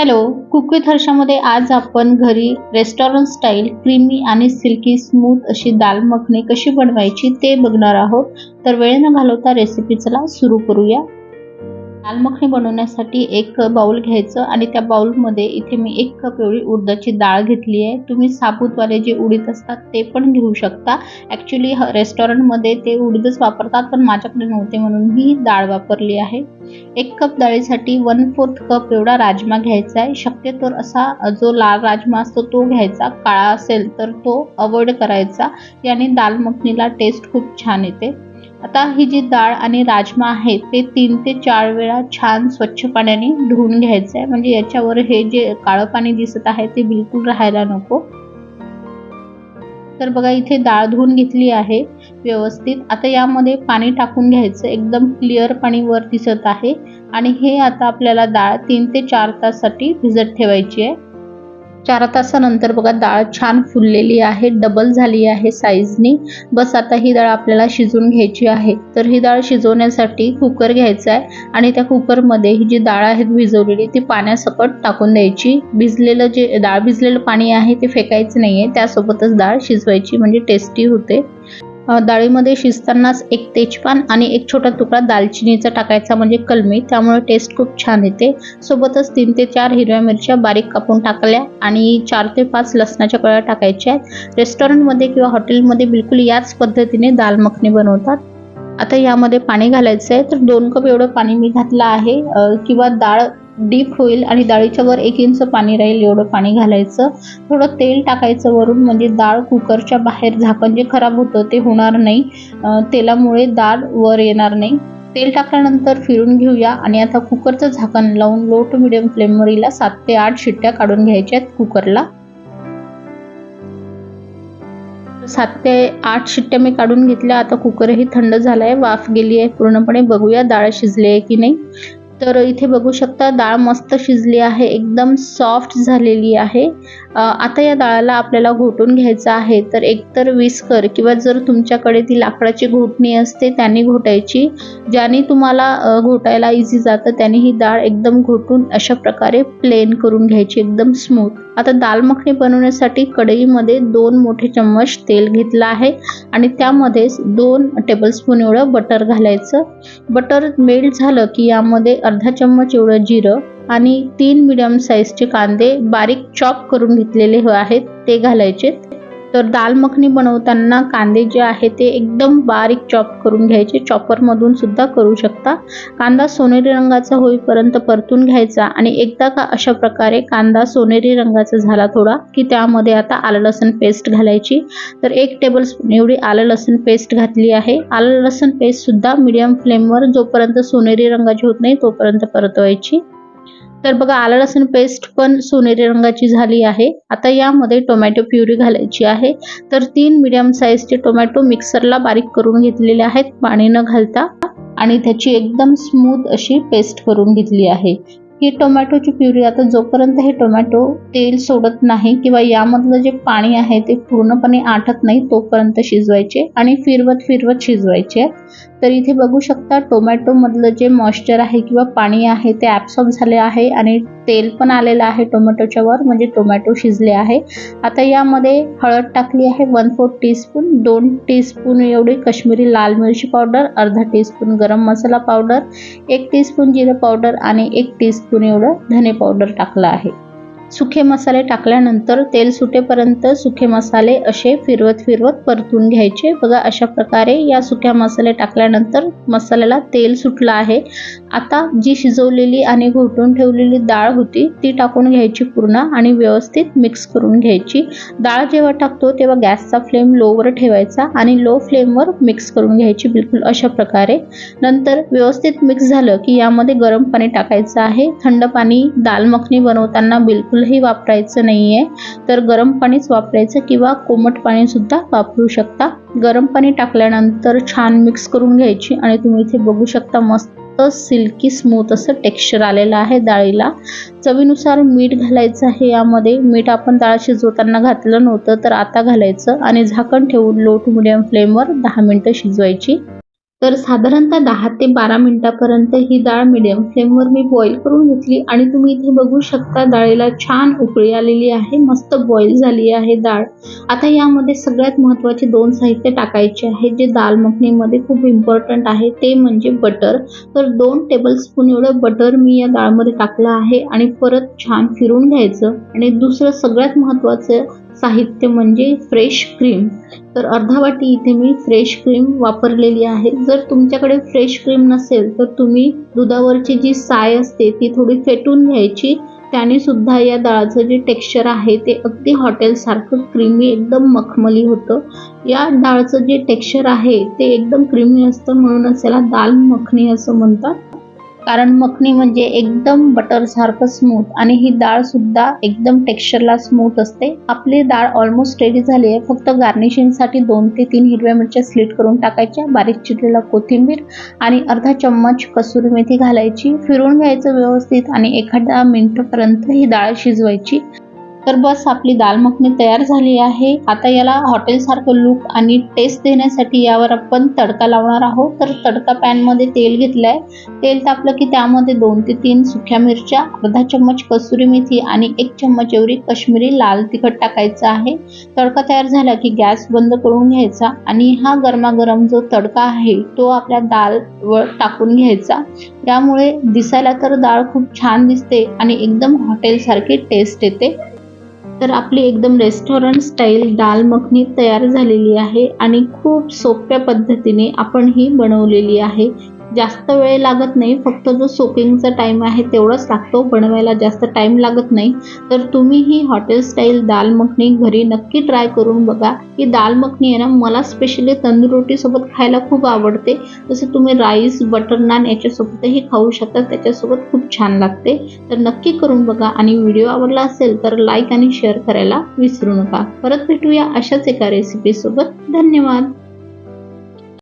Hello cook with हर्षामध्ये आज आपण घरी रेस्टॉरंट स्टाईल क्रीमी आणि सिल्की स्मूथ अशी दाल मखणी कशी बनवायची ते बघणार आहोत. तर वेळ न घालवता रेसिपी चला सुरू करूया. दाल मखनी बनवण्यासाठी एक बाउल घ्यायचं आणि त्या बाउलमध्ये इथे मी एक कप एवढी उडदाची डाळ घेतली आहे. तुम्ही साबूतवाले जे उडीद असतात ते पण घेऊ शकता. ॲक्च्युली रेस्टॉरंटमध्ये ते उडीदच वापरतात पण माझ्याकडे नव्हते म्हणून मी ही डाळ वापरली आहे. एक कप डाळीसाठी वन फोर्थ कप एवढा राजमा घ्यायचा आहे. शक्यतोवर असा जो लाल राजमा असतो तो घ्यायचा. काळा असेल तर तो अवॉइड करायचा. याने दाल मखनीला टेस्ट खूप छान येते. आता ही जी डाळ आणि राजमा आहे ते तीन ते चार वेळा छान स्वच्छ पाण्याने धुवून घ्यायचं आहे म्हणजे याच्यावर हे जे काळं पाणी दिसत आहे ते बिलकुल राहायला नको. तर बघा इथे डाळ धुवून घेतली आहे व्यवस्थित. आता यामध्ये पाणी टाकून घ्यायचं एकदम क्लिअर पाणी वर दिसत आहे. आणि हे आता आपल्याला डाळ तीन ते चार ताससाठी भिजत ठेवायची आहे. चार तासानंतर बघा डाळ छान फुललेली आहे डबल झाली आहे साईजनी बस आता ही डाळ आपल्याला शिजवून घ्यायची आहे. तर ही डाळ शिजवण्यासाठी कुकर घ्यायचा आहे आणि त्या कुकरमध्ये ही जी डाळ आहे भिजवलेली ती पाण्यासकट टाकून द्यायची. भिजलेलं जे डाळ भिजलेलं पाणी आहे ते फेकायचं नाही आहे त्यासोबतच डाळ शिजवायची म्हणजे टेस्टी होते. डाळीमध्ये शिजतानाच एक तेजपान आणि एक छोटा तुकडा दालचिनीचा टाकायचा म्हणजे कलमी. त्यामुळे टेस्ट खूप छान येते. सोबतच तीन ते चार हिरव्या मिरच्या बारीक कापून टाकल्या आणि चार ते पाच लसणाच्या कळ्या टाकायच्या आहेत. रेस्टॉरंटमध्ये किंवा हॉटेलमध्ये बिलकुल याच पद्धतीने दाल मखनी बनवतात. आता यामध्ये पाणी घालायचं आहे तर दोन कप एवढं पाणी मी घातलं आहे. किंवा डाळ डीप होईल आणि डाळीच्या वर एक इंच पाणी राहील एवढं पाणी घालायचं. थोडं तेल टाकायचं वरून म्हणजे डाळ कुकरच्या बाहेर झाकण जे खराब होतं ते होणार नाही. तेलामुळे डाळ वर येणार नाही. तेल टाकल्यानंतर फिरून घेऊया आणि आता कुकरचं झाकण लावून लो टू मिडियम फ्लेमवरीला सात ते आठ शिट्ट्या काढून घ्यायच्या आहेत कुकरला. सात ते आठ शिट्ट्या मी काढून घेतल्या. आता कुकरही थंड झाला आहे वाफ गेली आहे पूर्णपणे बघूया डाळ शिजली आहे की नाही. तर इथे बघू शकता डाळ मस्त शिजली आहे एकदम सॉफ्ट झालेली आहे. आता या डाळाला आपल्याला घोटून घ्यायचं आहे तर एकतर विस्कर किंवा जर तुमच्याकडे ती लाकडाची घोटणी असते त्याने घोटायची. ज्याने तुम्हाला घोटायला इझी जातं त्याने ही डाळ एकदम घोटून अशा प्रकारे प्लेन करून घ्यायची एकदम स्मूथ आता दाल मखनी बनवण्यासाठी कढईमध्ये दोन मोठे चम्मच तेल घेतलं आहे आणि त्यामध्येच दोन टेबलस्पून एवढं बटर घालायचं. बटर मेल्ट झालं की यामध्ये अर्धा चम्मच एवढं जिरं आणि तीन मिडियम साईजचे कांदे बारीक चॉप करून घेतलेले आहेत ते घालायचे. तर दाल मखनी बनवताना कांदे जे आहे ते एकदम बारीक चॉप करून घ्यायचे. चॉपरमधून सुद्धा करू शकता. कांदा सोनेरी रंगाचा होईपर्यंत परतून घ्यायचा आणि एकदा का अशा प्रकारे कांदा सोनेरी रंगाचा झाला थोडा की त्यामध्ये आता आलं लसूण पेस्ट घालायची. तर एक टेबल स्पून एवढी आलं लसूण पेस्ट घातली आहे. आलं लसूण पेस्टसुद्धा मिडियम फ्लेमवर जोपर्यंत सोनेरी रंगाची होत नाही तोपर्यंत परतवायची. तर बघा आला लसूण पेस्ट पण सोनेरी रंगाची झाली आहे. आता यामध्ये टोमॅटो प्युरी घालायची आहे. तर तीन मिडियम साईजचे टोमॅटो मिक्सरला बारीक करून घेतलेले आहेत पाणी न घालता. आणि त्याची एकदम स्मूथ अशी पेस्ट करून घेतली आहे. ही टोमॅटोची प्युरी आता जोपर्यंत हे टोमॅटो तेल सोडत नाही किंवा यामधलं जे पाणी आहे ते पूर्णपणे आटत नाही तोपर्यंत शिजवायचे आणि फिरवत फिरवत शिजवायचे. तर इथे बघू शकता टोमॅटोमधलं जे मॉइश्चर आहे किंवा पाणी आहे ते ॲब्सॉर्ब झाले आहे आणि तेल पण आलेलं आहे टोमॅटोच्या वर म्हणजे टोमॅटो शिजले आहे. आता यामध्ये हळद टाकली आहे वन फोर्थ टीस्पून दोन टीस्पून एवढी कश्मीरी लाल मिरची पावडर अर्धा टीस्पून गरम मसाला पावडर एक टीस्पून जिरं पावडर आणि एक टीस्पून एवढं धने पावडर टाकलं आहे. सुखे मसाले टाकल्यानंतर तेल सुटेपर्यंत सुखे मसाले असे फिरवत फिरवत परतून घ्यायचे. बघा अशा प्रकारे या सुक्या मसाले टाकल्यानंतर मसाल्याला तेल सुटलं आहे. आता जी शिजवलेली आणि घोटून ठेवलेली डाळ होती ती टाकून घ्यायची पूर्ण आणि व्यवस्थित मिक्स करून घ्यायची. डाळ जेव्हा टाकतो तेव्हा गॅसचा फ्लेम लोवर ठेवायचा आणि लो फ्लेमवर मिक्स करून घ्यायची बिलकुल अशा प्रकारे. नंतर व्यवस्थित मिक्स झालं की यामध्ये गरम पाणी टाकायचं आहे. थंड पाणी दाल मखनी बनवताना बिलकुल बिलकुलही वापरायचं नाही आहे तर गरम पाणीच वापरायचं किंवा कोमट पाणीसुद्धा वापरू शकता. गरम पाणी टाकल्यानंतर छान मिक्स करून घ्यायची आणि तुम्ही इथे बघू शकता मस्त सिल्की स्मूथ असं टेक्स्चर आलेलं आहे डाळीला. चवीनुसार मीठ घालायचं आहे यामध्ये. मीठ आपण डाळ शिजवताना घातलं नव्हतं तर आता घालायचं आणि झाकण ठेवून लो टू मिडियम फ्लेमवर दहा मिनटं शिजवायची. तर साधारणतः दहा ते बारा मिनिटापर्यंत ही डाळ मिडियम फ्लेमवर मी बॉईल करून घेतली आणि तुम्ही इथे बघू शकता डाळीला छान उकळी आलेली आहे मस्त बॉईल झाली आहे डाळ. आता यामध्ये सगळ्यात महत्त्वाचे दोन साहित्य टाकायचे आहे जे दाल मखणीमध्ये खूप इम्पॉर्टंट आहे ते म्हणजे बटर तर दोन टेबलस्पून एवढं बटर मी या डाळमध्ये टाकलं आहे आणि परत छान फिरून घ्यायचं. आणि दुसरं सगळ्यात महत्त्वाचं साहित्य म्हणजे फ्रेश क्रीम तर अर्धा वाटी इथे मी फ्रेश क्रीम वापरलेली आहे. जर तुमच्याकडे फ्रेश क्रीम नसेल तर तुम्ही दुधावरची जी साय असते ती थोडी फेटून घ्यायची. त्याने सुद्धा या डाळाचं जे टेक्स्चर आहे ते अगदी हॉटेलसारखं क्रीमी एकदम मखमली होतं. या डाळचं जे टेक्स्चर आहे ते एकदम क्रीमी असतं म्हणूनच याला दाल मखनी असं म्हणतात. कारण मखनी म्हणजे एकदम बटर सारखं स्मूथ आणि ही डाळ सुद्धा एकदम टेक्स्चरला स्मूथ असते. आपली डाळ ऑलमोस्ट रेडी झाली आहे. फक्त गार्निशिंगसाठी दोन ते तीन हिरव्या मिरच्या स्लिट करून टाकायच्या बारीक चिरलेला कोथिंबीर आणि अर्धा चम्मच कसुरी मेथी घालायची. फिरून घ्यायचं व्यवस्थित आणि एखाद्या मिनिटपर्यंत ही डाळ शिजवायची. तर बस आपली दाल मखनी तयार झाली आहे. आता याला हॉटेलसारखं लुक आणि टेस्ट देण्यासाठी यावर आपण तडका लावणार आहोत. तर तडका पॅनमध्ये तेल घेतलं आहे तेल तापलं की त्यामध्ये दोन ते तीन सुक्या मिरच्या अर्धा चम्मच कसुरी मेथी आणि एक चम्मच एवढी कश्मीरी लाल तिखट टाकायचं आहे. तडका तयार झाला की गॅस बंद करून घ्यायचा आणि हा गरमागरम जो तडका आहे तो आपल्या दाल वर टाकून घ्यायचा. त्यामुळे दिसायला तर डाळ खूप छान दिसते आणि एकदम हॉटेलसारखी टेस्ट येते. तर आपली एकदम रेस्टॉरंट स्टाईल दाल मखनी तयार झालेली आहे आणि खूप सोप्या पद्धतीने आपण ही बनवलेली आहे. जास्त वेळ लागत नाही फक्त जो सोकिंगचा टाईम आहे तेवढाच लागतो बनवायला जास्त टाईम लागत नाही. तर तुम्ही ही हॉटेल स्टाईल दाल मखनी घरी नक्की ट्राय करून बघा. ही दाल मखनी आहे ना मला स्पेशली तंदूर रोटीसोबत खायला खूप आवडते. जसं तुम्ही राईस बटर नान याच्यासोबतही खाऊ शकता त्याच्यासोबत खूप छान लागते. तर नक्की करून बघा आणि व्हिडिओ आवडला असेल तर लाईक आणि शेअर करायला विसरू नका. परत भेटूया अशाच एका रेसिपीसोबत धन्यवाद!